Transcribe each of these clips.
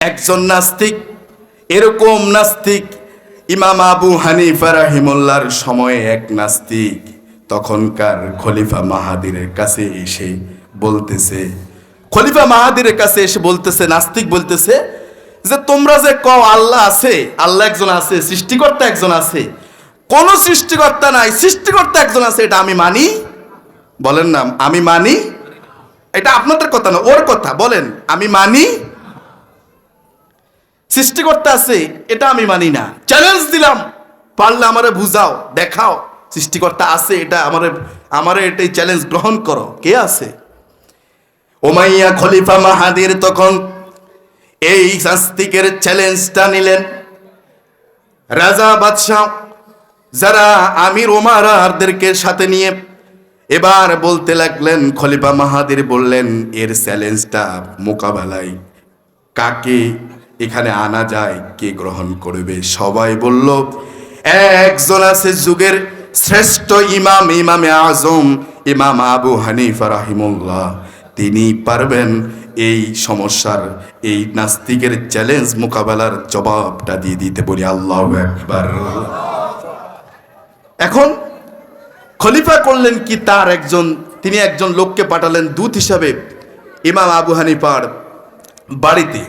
একজন নাস্তিক, এরকম নাস্তিক ইমাম আবু হানিফা রাহিমুল্লাহর সময়ে এক নাস্তিক তখনকার খলিফা মাহাদিরের কাছে এসে বলতেছে, খলিফা মাহাদিরের কাছে এসে বলতেছে, নাস্তিক বলতেছে যে, তোমরা যে কও আল্লাহ আছে, আল্লাহ একজন আছে, সৃষ্টিকর্তা একজন আছে, কোন সৃষ্টিকর্তা নাই, সৃষ্টিকর্তা একজন আছে, এটা আমি মানি? বলেন না, আমি মানি? এটা আপনাদের কথা না, ওর কথা, বলেন, আমি মানি? সৃষ্টিকর্তা আছে, এটা আমি মানি না। চ্যালেঞ্জ দিলাম। পারলে আমারে বুঝাও, দেখাও, সৃষ্টিকর্তা আছে, এটা আমারে আমারে এটাই চ্যালেঞ্জ গ্রহণ করো। কে আছে? ওমাইয়া খলিফা মাহাদির তখন এই শাস্তিকের চ্যালেঞ্জটা নিলেন। রাজা বাদশাহ, যারা আমির ওমারারদেরকে সাথে নিয়ে এবার বলতে লাগলেন, খলিফা মাহাদির বললেন, এর চ্যালেঞ্জটা মোকাবেলায় কাকে এখানে আনা যায়, কে গ্রহণ করবে? সবাই বলল, একজন আছে যুগের শ্রেষ্ঠ ইমাম ইমামে আজম, ইমাম আবু হানিফা রাহিমুল্লাহ। তিনি পারবেন এই সমস্যার, এই নাস্তিকের চ্যালেঞ্জ মোকাবেলার জবাবটা দিয়ে দিতে বলি। আল্লাহ একবার এখন খলিফা করলেন কি তার একজন, তিনি একজন লোককে পাঠালেন দূত হিসাবে, ইমাম আবু হানিফার বাড়িতে।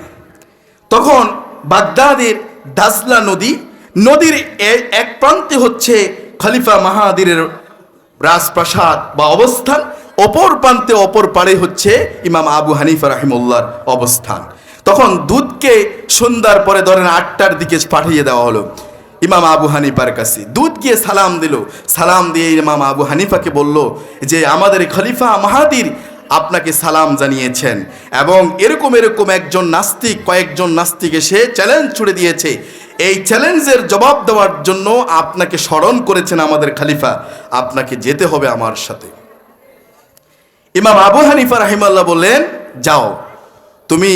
তখন বাগদাদের দাজলা নদী, নদীর এক প্রান্তে হচ্ছে খলিফা মাহাদিরের রাজপ্রাসাদ বা অবস্থান। অপর প্রান্তে অপর পাড়ে হচ্ছে ইমাম আবু হানিফা রাহিমুল্লাহর অবস্থান। তখন দুধকে সন্ধ্যার পরে ধরেন আটটার দিকে পাঠিয়ে দেওয়া হলো ইমাম আবু হানিফার কাছে। দুধ গিয়ে সালাম দিল। সালাম দিয়ে ইমাম আবু হানিফাকে বলল যে, আমাদের খলিফা মাহাদির আপনাকে সালাম জানিয়েছেন। এবং এরকম এরকম একজন নাস্তিক, কয়েকজন নাস্তিক এসে চ্যালেঞ্জ ছুড়ে দিয়েছে। এই চ্যালেঞ্জের জবাব দেওয়ার জন্য আপনাকে স্মরণ করেছেন আমাদের খালিফা। আপনাকে যেতে হবে আমার সাথে। ইমাম আবু হানিফা রাহিমাল্লাহ বললেন, যাও, তুমি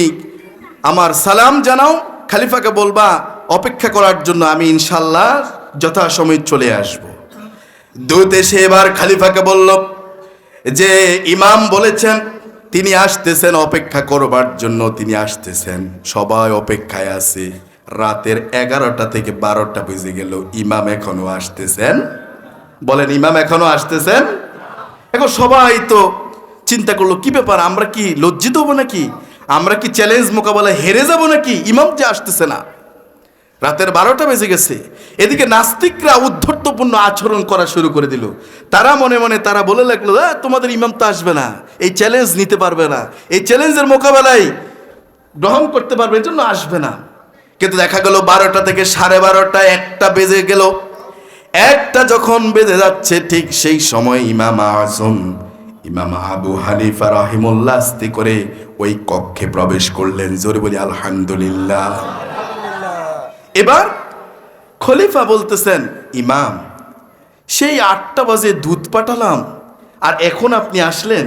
আমার সালাম জানাও। খালিফাকে বলবা, অপেক্ষা করার জন্য আমি ইনশাল্লাহ যথাসময় চলে আসব। দূত এসে এবার খালিফাকে বলল যে ইমাম বলেছেন, তিনি আসতেছেন অপেক্ষা করবার জন্য, তিনি আসতেছেন। সবাই অপেক্ষায় আছে। রাতের এগারোটা থেকে বারোটা বেজে গেল, ইমাম এখনও আসতেছেন? বলেন, ইমাম এখনও আসতেছেন? এখন সবাই তো চিন্তা করল, কি ব্যাপার, আমরা কি লজ্জিত হব নাকি? আমরা কি চ্যালেঞ্জ মোকাবেলায় হেরে যাব নাকি? ইমাম যে আসতেছে না। রাতের বারোটা বেজে গেছে। এদিকে নাস্তিকরা উদ্ধর্তপূর্ণ আচরণ করা শুরু করে দিল। তারা মনে মনে তারা বলে লাগল "আহ, তোমাদের ইমাম তো আসবে না এই চ্যালেঞ্জ নিতে পারবে না এই চ্যালেঞ্জের মোকাবেলায় গ্রহণ করতে পারবে জন্য আসবে না। কিন্তু দেখা গেল বারোটা থেকে সাড়ে বারোটা একটা বেজে গেল। একটা যখন বেজে যাচ্ছে ঠিক সেই সময় ইমাম আজম ইমাম আবু হানিফা রহিমুল্লাহ করে ওই কক্ষে প্রবেশ করলেন। জোরে বলি আলহামদুলিল্লাহ। এবার খলিফা বলতেছেন, ইমাম, সেই আটটা বাজে দুধ পাঠালাম, আর এখন আপনি আসলেন।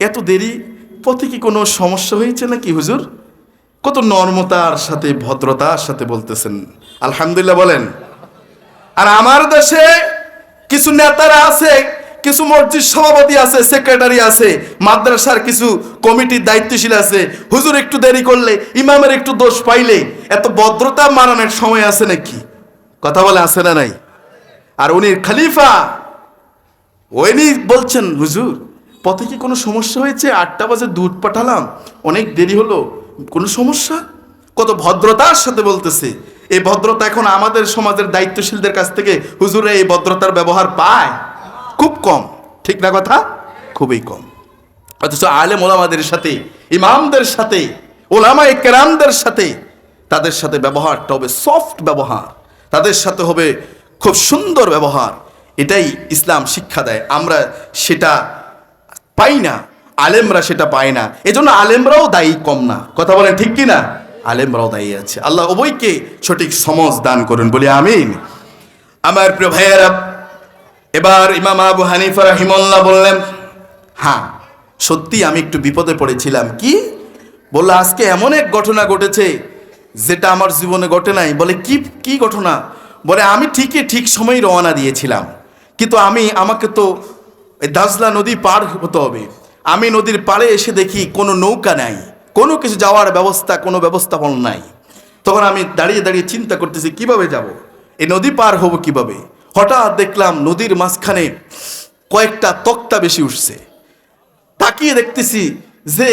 এত দেরি, পথে কি কোনো সমস্যা হয়েছে নাকি হুজুর? কত নর্মতার সাথে, ভদ্রতার সাথে বলতেছেন। আলহামদুলিল্লাহ বলেন। আর আমার দেশে কিছু নেতারা আছে কিছু মসজিদ সভাপতি আছে সেক্রেটারি আছে, মাদ্রাসার কিছু কমিটির দায়িত্বশীল আছে। হুজুর একটু দেরি করলে, ইমামের একটু দোষ পাইলে, এত ভদ্রতা মানানোর সময় আছে নাকি? কথা বলে আছে না নাই? আর উনি খালিফা। ওইনি বলছেন, হুজুর, পথে কি কোনো সমস্যা হয়েছে? আটটা বাজে দুধ পাঠালাম। অনেক দেরি হলো। কোনো সমস্যা? কত ভদ্রতার সাথে বলতেছে। এই ভদ্রতা এখন আমাদের সমাজের দায়িত্বশীলদের কাছ থেকে হুজুরে এই ভদ্রতার ব্যবহার পায়। খুব কম। ঠিক না কথা? খুবই কম। অথচ আলেম ওলামাদের সাথে, ইমামদের সাথে ওলামা কেরামদের সাথে তাদের সাথে ব্যবহারটা হবে সফট ব্যবহার। তাদের সাথে হবে খুব সুন্দর ব্যবহার। এটাই ইসলাম শিক্ষা দেয়। আমরা সেটা পাই না। আলেমরা সেটা পায় না। এজন্য আলেমরাও দায়ী কম না। কথা বলেন ঠিক কি না? আলেমরাও দায়ী আছে। আল্লাহ উভয়কে সঠিক সমজ দান করুন। বলি আমিন। আমার প্রিয় ভাইয়েরা এবার ইমাম আবু হানিফা রাহিমল্লাহ বললেন হ্যাঁ সত্যি আমি একটু বিপদে পড়েছিলাম। কি? বলল, আজকে এমন এক ঘটনা ঘটেছে যেটা আমার জীবনে ঘটে নাই। বলে, কি কি ঘটনা? বলে, আমি ঠিকই ঠিক সময় রওনা দিয়েছিলাম। কিন্তু আমি, আমাকে তো দাজলা নদী পার হতে হবে। আমি নদীর পাড়ে এসে দেখি কোনো নৌকা নাই। কোনো কিছু যাওয়ার ব্যবস্থা, কোনো ব্যবস্থাপনা নাই। তখন আমি দাঁড়িয়ে দাঁড়িয়ে চিন্তা করতেছি, কীভাবে যাব? এই নদী পার হব কীভাবে? হঠাৎ দেখলাম নদীর মাঝখানে কয়েকটা তক্তা বেশি উঠছে। তাকিয়ে দেখতেছি যে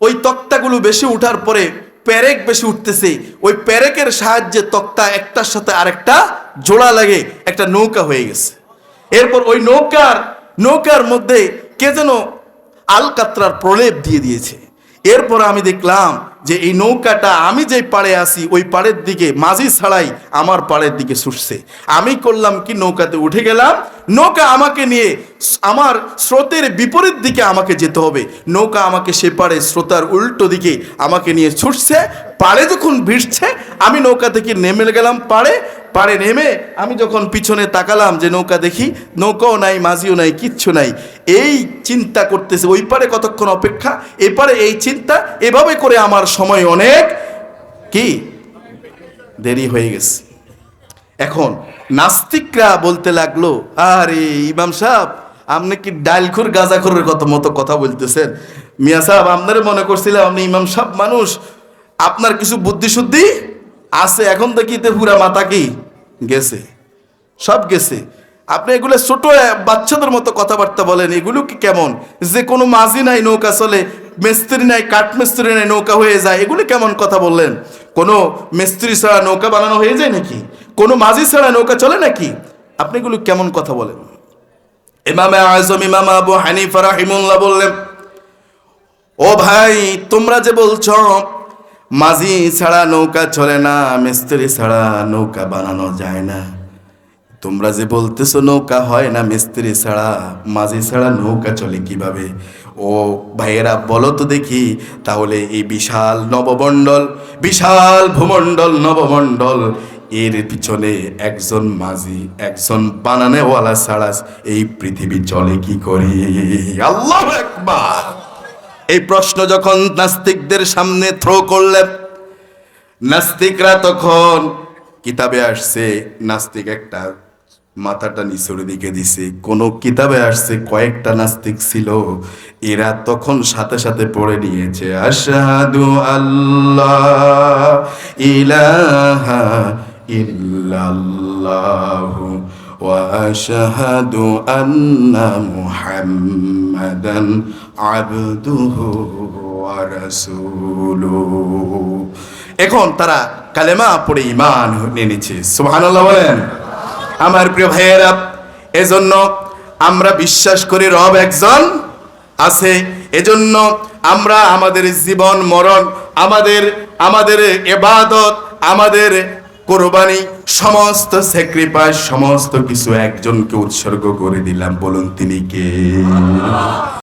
ওই তক্তাগুলো বেশি উঠার পরে প্যারেক বেশি উঠতেছে। ওই প্যারেকের সাহায্যে তক্তা একটার সাথে আরেকটা জোড়া লাগে, একটা নৌকা হয়ে গেছে। এরপর ওই নৌকার নৌকার মধ্যে কে যেন আলকাত্রার প্রলেপ দিয়ে দিয়েছে। এরপর আমি দেখলাম যে এই নৌকাটা আমি যে পাড়ে আসি ওই পাড়ের দিকে মাঝি ছাড়াই আমার পাড়ের দিকে ছুটছে আমি করলাম কি, নৌকাতে উঠে গেলাম, নৌকা আমাকে নিয়ে আমার স্রোতের বিপরীত দিকে আমাকে যেতে হবে। নৌকা আমাকে সে পাড়ে স্রোতার উল্টো দিকে আমাকে নিয়ে ছুটছে, পাড়ে যখন ভিড়ছে, আমি নৌকা থেকে নেমে গেলাম পাড়ে। পাড়ে নেমে আমি যখন পিছনে তাকালাম যে নৌকা দেখি, নৌকাও নাই, মাঝিও নাই, কিচ্ছু নাই। এই চিন্তা করতেছে, ওই পারে কতক্ষণ অপেক্ষা? এপারে এই চিন্তা, এভাবে করে আমার সময় অনেক কি? দেরি হয়ে গেছে। এখন নাস্তিকরা বলতে লাগল, আরে ইমাম সাহেব, আপনি কি ডাইলখুর গাজাখুরের কত মতো কথা বলতেছেন? মিয়া সাহেব, আপনারা মনে করছিলাম আপনি ইমাম সাহেব মানুষ। আপনার কিছু বুদ্ধি শুদ্ধি আছে? এখন তো কিতে পুরা মাথা কি? গেছে। সব গেছে। আপনি এগুলো ছোট বাচ্চাদের মতো কথাবার্তা বলেন, এগুলো কি কেমন? যে কোনো মাঝি নাই, নৌকা চলে মিস্ত্রি নাই কাঠ মিস্ত্রি নাই নৌকা হয়ে যায়। এগুলো কেমন কথা বললেন? কোনো মিস্ত্রি ছাড়া নৌকা বানানো হয়ে যায় নাকি? কোনো মাঝি ছাড়া নৌকা চলে নাকি? আপনি এগুলো কেমন কথা বলেন? ইমামে আজম, ইমাম আবু হানিফা রাহিমুল্লাহ বললেন, ও ভাই, তোমরা যে বলছো, মাঝি ছাড়া নৌকা চলে না, মিস্ত্রি ছাড়া নৌকা বানানো যায় না। তোমরা যে বলতেছো নৌকা হয় না, মিস্ত্রি ছাড়া, মাঝি ছাড়া নৌকা চলে কীভাবে? ও ভাইয়েরা, বলো তো দেখি, তাহলে এই বিশাল নবমণ্ডল, বিশাল ভূমণ্ডল, নবমণ্ডল, এর পিছনে একজন মাঝি, একজন বানানেওয়ালা ছাড়া এই পৃথিবী চলে কি করে? আল্লাহ একবার এই প্রশ্ন যখন নাস্তিকদের সামনে থ্রো করলেন নাস্তিকরা তখন কিতাবে আসছে, নাস্তিক একটা মাথাটা নিচের দিকে দিছে। কোন কিতাবে আসছে, কয়েকটা নাস্তিক ছিল। এরা তখন সাথে সাথে পড়ে নিয়েছে, আশহাদু আল্লাহ ইলাহা ইল্লাল্লাহু ওয়া আশহাদু আন্না মুহাম্মাদান আবদুহু ওয়া রাসূলুহু। এখন তারা কালেমা পড়ে ইমান নিয়ে নিচ্ছে। সুবহানাল্লাহ বলেন। আমার প্রিয় ভাইয়েরা, এজন্য আমরা বিশ্বাস করি রব একজন আছে। এজন্য আমরা আমাদের জীবন, মরণ, আমাদের আমাদের এবাদত, আমাদের কোরবানি, সমস্ত স্যাক্রিফাইস সমস্ত কিছু একজনকে উৎসর্গ করে দিলাম। বলুন, তিনি কে?